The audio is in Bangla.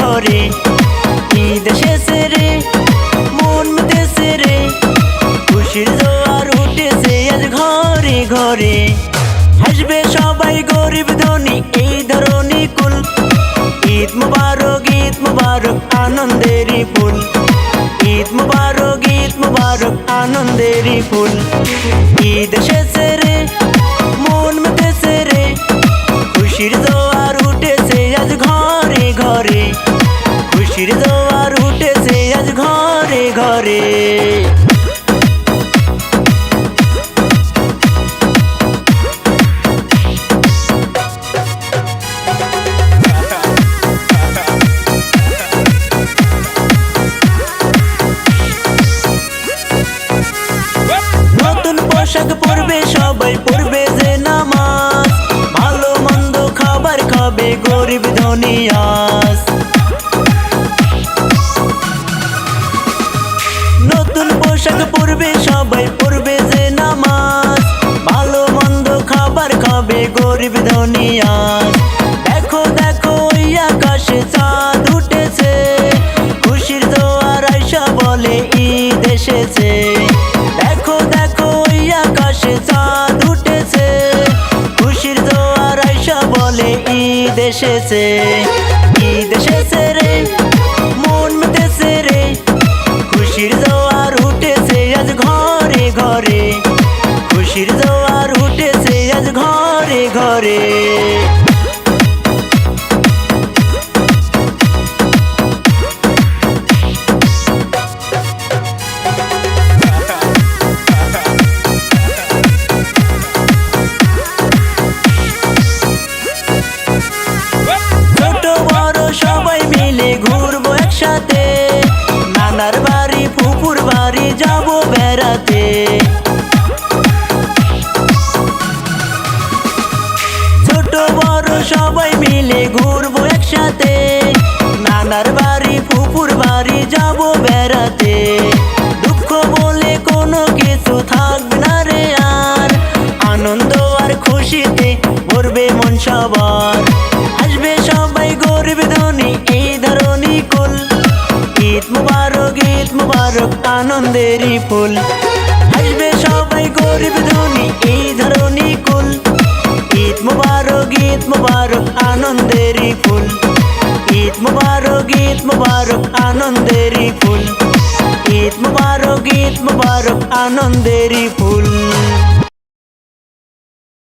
ঘরে। ঈদ এসেছে রে? মন মেতেছে রে? খুশির জোয়ার উঠেছে আজ ঘরে ঘরে। হাসবে সবাই গরিব ধনী, এই ধরনী কুল। ঈদ মুবারক ঈদ মুবারক, আনন্দেরই ফুল। ঈদ মুবারক ঈদ মুবারক, আনন্দেরই ফুল। ঈদ এসেছে রে? সবাই পড়বে যে নামাজ। ভালো মন্দ খাবার খাবে গরিব নতুন পোশাক পরবে, সবাই পড়বে যে নামাজ। ভালো মন্দ খাবার খাবে গরিব ঈদ এসেছে ঈদ এসেছে রে, মন মেতেছে রে। খুশির জোয়ার উঠেছে আজ ঘরে ঘরে, খুশির যাব বেড়াতে। দুঃখ বলে কোনো কিছু থাকবে না রে আর। আনন্দ আর খুশিতে ভরবে মন সবার। আসবে সবাই গরিব ধনী, এই ধরনী কুল। ঈদ মুবারক ঈদ মুবারক, আনন্দেরই ফুল। আসবে সবাই গরিব ধনী, এই কুল। ঈদ মুবারক ঈদ মুবারক ঈদ মুবারক ঈদ মুবারক আনন্দেরই ফুল। ঈদ মুবারক ঈদ মুবারক আনন্দেরই ফুল।